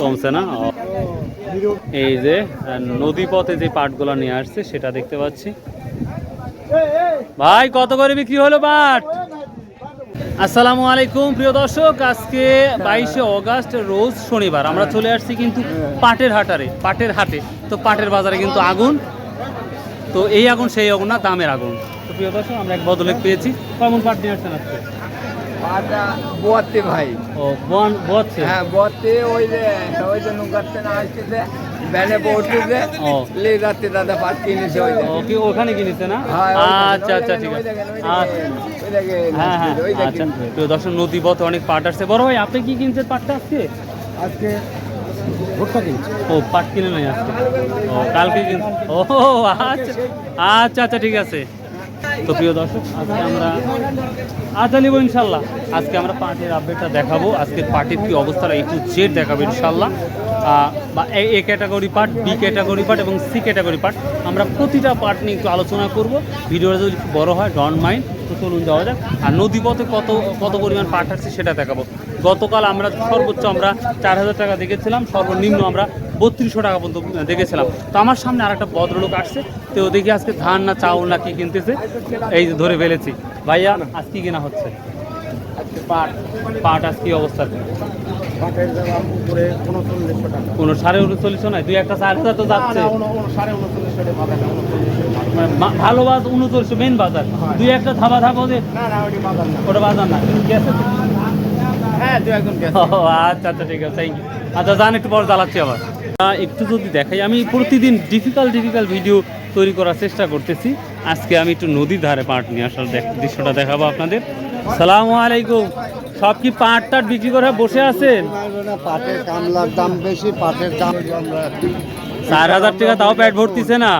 কমছে না? এই যে আহ, নদী পথে যে পাটগুলো নিয়ে আসছে সেটা দেখতে পাচ্ছি। ভাই কত করে বিক্রি হলো পাট? আসসালামু আলাইকুম প্রিয় দর্শক। আজকে বাইশে অগাস্ট রোজ শনিবার। আমরা চলে আসছি কিন্তু পাটের হাটারে পাটের হাটে। তো পাটের বাজারে কিন্তু আগুন। তো এই আগুন সেই আগুন না দামের আগুন। তো প্রিয় দর্শক আমরা এক বদলে পেয়েছি। কেমন পাট নিয়ে আসছেন আজকে? ভাই। ও বন বচ্ছে হ্যাঁ ওই যে ওই যে নৌকাতে না আসতেছে রাতে দাদা পাট কিনেছে ওই কি ওখানে কিনেছে না? হ্যাঁ, আচ্ছা আচ্ছা ঠিক আছে। আচ্ছা। হ্যাঁ হ্যাঁ। আচ্ছা নদী পথে অনেক পাট আসছে। বড় ভাই আপনি কি কিনছেন পাটটা আজকে? আজকে ভুট্টা কিনছে। ও পাট কিনে নাই আজকে। ও কালকে ও আচ্ছা আচ্ছা আচ্ছা ঠিক আছে। তো প্রিয় দর্শক, আজকে আমরা আচ্ছা নিব ইনশাল্লাহ। আজকে আমরা পাটের আপডেটটা দেখাবো। আজকে পার্টির কি অবস্থা এই টু জেড দেখাবো ইনশাল্লাহ। বা A- category part B category part এবং সি ক্যাটাগরি পার্ট আমরা প্রতিটা পার্ট নিয়ে একটু আলোচনা করব। ভিডিওটা যদি একটু বড় হয় ডন মাইন্ড তো চলুন যাওয়া যাক। আর নদীপথে কত কত পরিমাণ পাট আছে সেটা দেখাবো। গতকাল আমরা সর্বোচ্চ আমরা চার হাজার টাকা দেখেছিলাম। সর্বনিম্ন আমরা বত্রিশশো টাকা পর্যন্ত দেখেছিলাম। তো আমার সামনে আরেকটা ভদ্রলোক আসছে তো দেখি আজকে ধান না চাউল না কি কিনতেছে। এই যে ধরে ফেলেছি। ভাইয়া আজ কি কেনা হচ্ছে? পাট। পাট আজ কি অবস্থা? কোনো সাড়ে উনচল্লিশশো নয় দুই একটা চার হাজার তো যাচ্ছে। সাড়ে টাকা বাজার উনচল্লিশশো মানে ভালো বাজার উনচল্লিশশো মেন বাজার। দুই একটা ধাবা ধাবা ওদের ওটা বাজার না। গেছে হ্যাঁ দু একজন ও আচ্ছা আচ্ছা ঠিক আছে থ্যাংক ইউ আচ্ছা যান একটু পর জ্বালাচ্ছি আবার। একটু যদি দেখাই আমি প্রতিদিন ডিফিকাল্ট ডিফিকাল্ট ভিডিও তৈরি করার চেষ্টা করতেছি। আজকে আমি একটু নদীর ধারে পাট নিয়ে আসার দৃশ্যটা দেখাবো আপনাদের। সালামু আলাইকুম। সব কি পাট টাট বিক্রি করে বসে আছেন? পাটের কামলার দাম বেশি পাটের দাম চার হাজার টাকা তাও পেট ভর্তিছে না?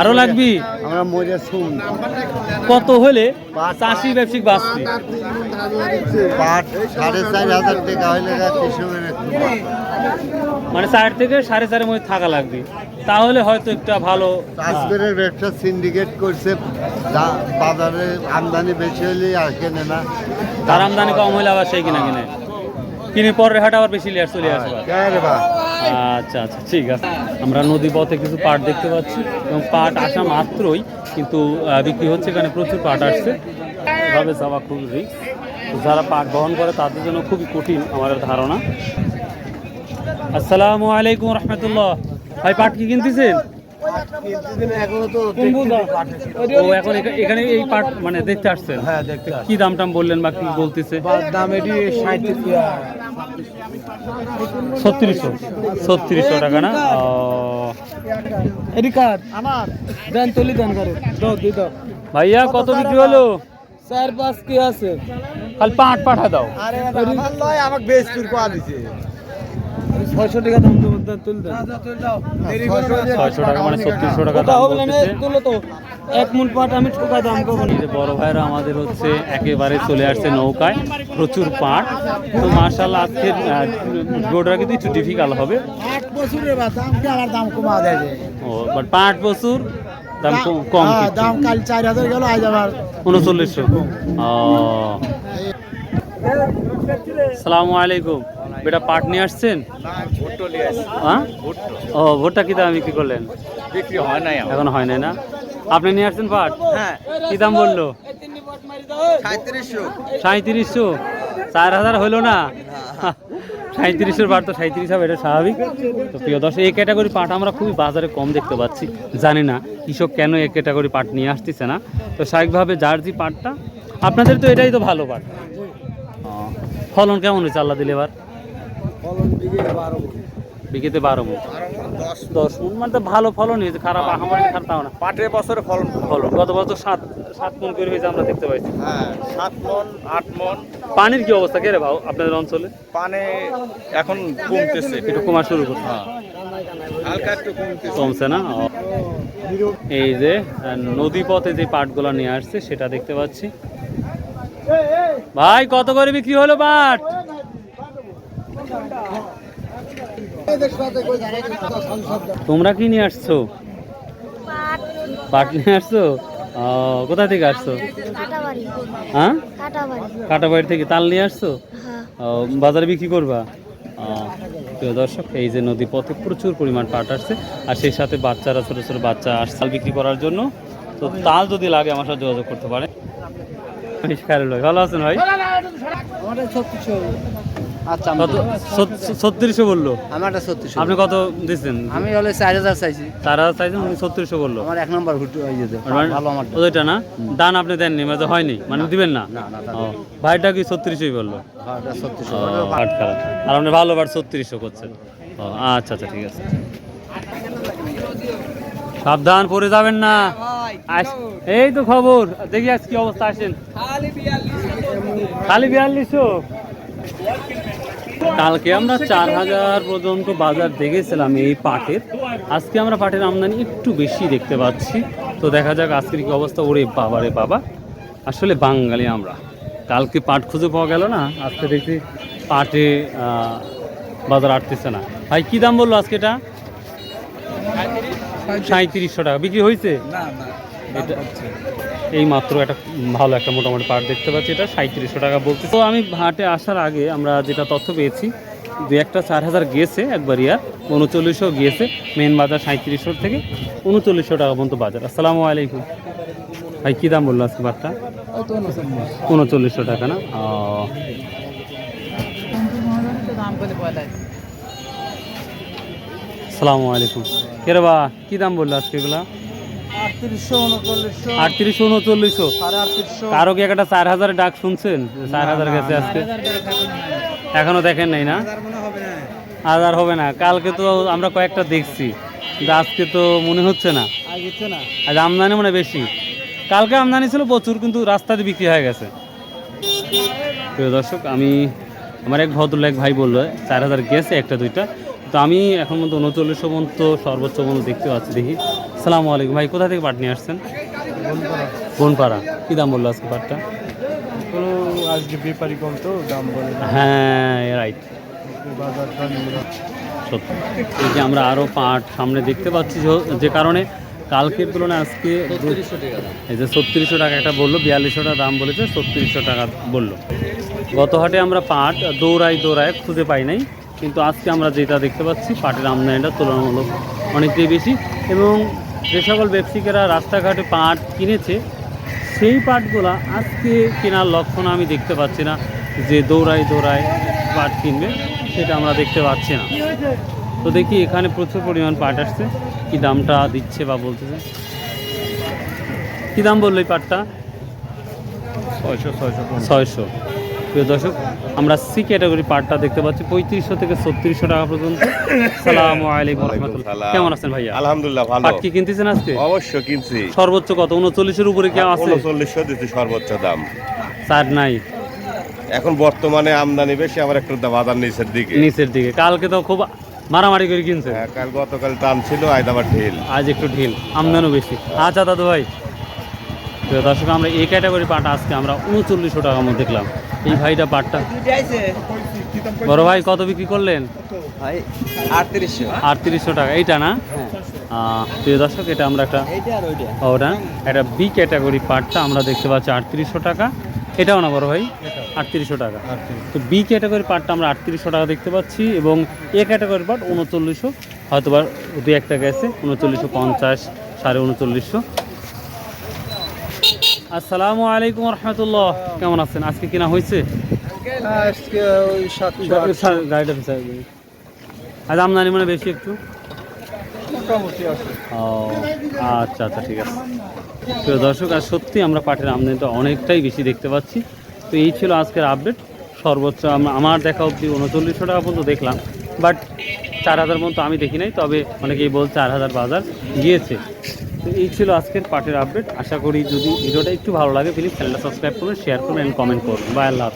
আরও লাগবি? আমরা মজা শুন। কত হলে চাষি ব্যবসায়িক বাঁচবি? পাট সাড়ে চার হাজার টাকা কৃষকের মানে চার থেকে সাড়ে চারের মধ্যে থাকা লাগবে। তাহলে হয়তো একটা ভালো চাষবাসের ব্যবসা সিন্ডিকেট করছে বাজারে আমদানি বেশি হলে আর কেনে না। তার আমদানি কম হলে আবার সেই কিনা কিনে। কিনে পরের হাট আবার বেশি লিয়ার চলে আসবে বা? আচ্ছা আচ্ছা ঠিক আছে। আমরা নদী পথে কিছু পাট দেখতে পাচ্ছি। এবং পাট আসা মাত্রই কিন্তু বিক্রি হচ্ছে এখানে প্রচুর পাট আসছে। এভাবে যাওয়া খুব রিক্স যারা পাট বহন করে তাদের জন্য খুবই কঠিন আমাদের ধারণা। আসসালামু আলাইকুম রহমতুল্লাহ। ভাই পাট কি কিনতেছেন? ও এখন এখানে এই পাট মানে দেখতে আসছেন? হ্যাঁ কি দাম টাম বললেন বা কি বলতেছে? দাম এটি ছত্রিশশো। ছত্রিশশো টাকা না? ও, এডি আমার দেন তুলি দেন করে। দাও দি দাও। ভাইয়া কত বিক্রি হলো? চার পাঁচ কি আছে? খালি পাট পাঠা দাও। আরে আমার লয় আমাকে বেশ দিছে। ছয়শো টাকা দাম দেবো দেন ছয়শো টাকা মানে ছত্রিশশো টাকা দাম হবে না তুলো তো এক পাট আমি ঠোকা দাম কখন বড় ভাইরা আমাদের হচ্ছে একেবারে চলে আসছে নৌকায় প্রচুর পাট। তো মার্শাল্লাহ আজকের ভিডিওটা কিন্তু একটু ডিফিকাল্ট হবে। এক বছরের বা দাম কি আমার দাম কমা দেয় ও বাট পাট প্রচুর দাম কম- হ্যাঁ। দাম কাল চার হাজার গেল আজ আবার উনচল্লিশশো। ও। সালামু আলাইকুম। বেটা পাট নিয়ে আসছেন? হ্যাঁ? ও ভোটটা কি দাম বিক্রি করলেন? বিক্রি হয় নাই এখন হয় নাই না? আপনি নিয়ে আসছেন পাট? হ্যাঁ। কি দাম বলল? সাঁত্রিশশো চার হাজার হলো না? সাঁত্রিশের বার তো সাঁত্রিশ হবে এটা স্বাভাবিক। তো প্রিয় দর্শক এই ক্যাটাগরি পাট আমরা খুবই বাজারে কম দেখতে পাচ্ছি। জানি না কৃষক কেন এই ক্যাটাগরি পাট নিয়ে আসতেছে না। তো স্বাভাবিকভাবে যার যে পাটটা আপনাদের তো এটাই তো ভালো পাট। ফলন কেমন হয়েছে আল্লাহ দিলে এবার? বিঘেতে বারো মুখ দশ মুখ মানে তো ভালো ফলন হয়েছে খারাপ আহামারি খারাপ তাও না। পাটের বছরে ফলন ফলন গত বছর সাত সাত মন করে হয়েছে আমরা দেখতে পাইছি। হ্যাঁ সাত মন আট মন। পানির কি অবস্থা কে রে ভাও আপনাদের অঞ্চলে? পানে এখন কমতেছে। একটু কমা শুরু করছে হালকা একটু কমছে না? এই যে আহ, নদী পথে যে পাটগুলো নিয়ে আসছে সেটা দেখতে পাচ্ছি। ভাই কত করে বিক্রি হলো পাট? তোমরা কি নিয়ে আসছো? পাট নিয়ে আসছো? কোথা থেকে আসছো? হ্যাঁ? কাটাবাড়ি থেকে তাল নিয়ে আসছো? বাজারে বিক্রি করবা? প্রিয় দর্শক, এই যে নদী পথে প্রচুর পরিমাণ পাট আসছে, আর সেই সাথে বাচ্চারা, ছোটো ছোটো বাচ্চা আসছে তাল বিক্রি করার জন্য, তো তাল যদি লাগে, আমার সাথে যোগাযোগ করতে পারে ভালো আছেন ভাই? আচ্ছা ছত্রিশশো বলল। আমারটা ছত্রিশশো। আপনি কত দিচ্ছেন আমি হলে চার হাজার চাইছি। চার হাজার চাইছেন উনি ছত্রিশশো বলল। আমার এক নম্বর ঘুরতে হয়ে যেতে ভালো আমার ওইটা না? দান আপনি দেননি মানে হয়নি। মানে দিবেন না? ভাইটা কি ছত্রিশই বলল? ছত্রিশশো আট খারাপ। আর আপনি ভালো বার ছত্রিশশো করছেন। ও আচ্ছা আচ্ছা ঠিক আছে। সাবধান পরে যাবেন না। এই তো খবর। দেখি আজ কি অবস্থা আসেন। খালি বিয়াল্লিশশো? কালকে আমরা চার হাজার পর্যন্ত বাজার দেখেছিলাম এই পাটের। আজকে আমরা পাটের আমদানি একটু বেশি দেখতে পাচ্ছি। তো দেখা যাক আজকের কি অবস্থা। ওরে বাবা রে বাবা। আসলে বাঙালি আমরা। কালকে পাট খুঁজে পাওয়া গেল না, আজকে দেখছি পাটে বাজার আটতেছে না। ভাই, কি দাম বলল আজকে এটা? সাঁত্রিশশো টাকা। বিক্রি হয়েছে? এই মাত্র একটা ভালো একটা মোটামুটি পাট দেখতে পাচ্ছি, এটা সাঁত্রিশশো টাকা বলতে তো আমি হাটে আসার আগে আমরা যেটা তথ্য পেয়েছি দু একটা চার হাজার গিয়েছে একবার ইয়ার, উনচল্লিশশো গিয়েছে মেন বাজার সাঁত্রিশশো থেকে উনচল্লিশশো টাকা পর্যন্ত বাজার। আসসালামু আলাইকুম। ভাই, কী দাম বলল আজকে বারটা? উনচল্লিশশো টাকা না? আসসালামু আলাইকুম। কে রে বা, কী দাম বলল আজকে এগুলা? আটত্রিশশো উনচল্লিশশো কারও কি একটা চার হাজারের ডাক শুনছেন? চার হাজার গেছে আজকে। এখনও দেখেন নাই না? হাজার হবে না। কালকে তো আমরা কয়েকটা দেখছি। আজকে তো মনে হচ্ছে না। আজ আমদানি মনে বেশি। কালকে আমদানি ছিল প্রচুর কিন্তু রাস্তাতে বিক্রি হয়ে গেছে। প্রিয় দর্শক আমি আমার এক ভদ্রলোক ভাই বলল চার হাজার গেছে একটা দুইটা। তো আমি এখন মতো উনচল্লিশশো পর্যন্ত সর্বোচ্চ পর্যন্ত দেখতে পাচ্ছি দেখি। সালামু আলাইকুম ভাই কোথা থেকে পাট নিয়ে আসছেন? কোনপাড়া কী দাম বলল আজকে পাটটা? আজকে ব্যাপারি কম তো দাম বলে হ্যাঁ রাইট সত্যি। এই যে আমরা আরও পাট সামনে দেখতে পাচ্ছি যে- যে কারণে কালকের তুলনায় আজকে এই যে ছত্রিশশো টাকা একটা বলল বিয়াল্লিশশো টাকা দাম বলেছে ছত্রিশশো টাকা বলল। গত হাটে আমরা পাট দৌড়াই দৌড়ায় খুঁজে পাই নাই। কিন্তু আজকে আমরা যেটা দেখতে পাচ্ছি পাটের আমদানিটা তুলনামূলক অনেকটাই বেশি এবং যে সকল ব্যবসায়িকেরা রাস্তাঘাটে পাট কিনেছে সেই পাটগুলা আজকে কেনার লক্ষণ আমি দেখতে পাচ্ছি না যে দৌড়ায় দৌড়ায় পাট কিনবে সেটা আমরা দেখতে পাচ্ছি না। তো দেখি এখানে প্রচুর পরিমাণ পাট আসছে কি দামটা দিচ্ছে বা বলতেছে? কি দাম বলল এই পাটটা? ছয়শো ছয়শো ছয়শো। প্রিয় দর্শক আমরা সি ক্যাটাগরি পাটটা দেখতে পাচ্ছি। পঁয়ত্রিশশো থেকে ছত্রিশশো টাকা পর্যন্ত। সালাম আলাইকুম রহমতুল্লাহ। কেমন আছেন ভাইয়া? আলহামদুলিল্লাহ ভালো। পাট কি কিনতেছেন আজকে? অবশ্য কিনছি। সর্বোচ্চ কত? উনচল্লিশের উপরে কেউ আছে? উনচল্লিশশো দিচ্ছি সর্বোচ্চ দাম। চার নাই। এখন বর্তমানে আমদানি বেশি আমার একটু বাজার নিচের দিকে। নিচের দিকে। কালকে তো খুব মারামারি করে কিনছে। হ্যাঁ, কাল গতকাল টান ছিল আজ আবার ঢিল। আজ একটু ঢিল আমদানিও বেশি। আচ্ছা দাদু ভাই। দর্শক আমরা এই ক্যাটাগরি পাটা আজকে আমরা উনচল্লিশশো টাকার মধ্যে দেখলাম। এই ভাইটা পাটটা। বড় ভাই কত বিক্রি করলেন? ভাই আটত্রিশশো। আটত্রিশশো টাকা। এইটা না? হ্যাঁ। প্রিয় দর্শক এটা আমরা একটা ওটা। একটা বি ক্যাটাগরি পাটটা আমরা দেখতে পাচ্ছি আটত্রিশশো টাকা। এটাও না বড় ভাই? আটত্রিশশো টাকা। তো বি ক্যাটাগরি পাটটা আমরা আটত্রিশশো টাকা দেখতে পাচ্ছি এবং এ ক্যাটাগরি পাট উনচল্লিশশো হয়তো বা দু একটা গেছে উনচল্লিশশো পঞ্চাশ সাড়ে উনচল্লিশশো। আসসালামু আলাইকুম রহমতুল্লাহ। কেমন আছেন? আজকে কিনা হয়েছে? গাড়িটা আজ আমদানি মানে বেশি একটু? ও আচ্ছা আচ্ছা ঠিক আছে। প্রিয় দর্শক আর সত্যি আমরা পাটের আমদানিটা অনেকটাই বেশি দেখতে পাচ্ছি। তো এই ছিল আজকের আপডেট সর্বোচ্চ আমার দেখা অবধি উনচল্লিশশো টাকা পর্যন্ত দেখলাম। বাট চার হাজার মতো আমি দেখি নাই তবে অনেকেই বলছে চার হাজার বাজার গিয়েছে। তো এই ছিল আজকের পাটের আপডেট আশা করি যদি ভিডিওটা একটু ভালো লাগে প্লিজ চ্যানেলটা সাবস্ক্রাইব করুন শেয়ার করুন অ্যান্ড কমেন্ট করুন। বাই আল্লাহ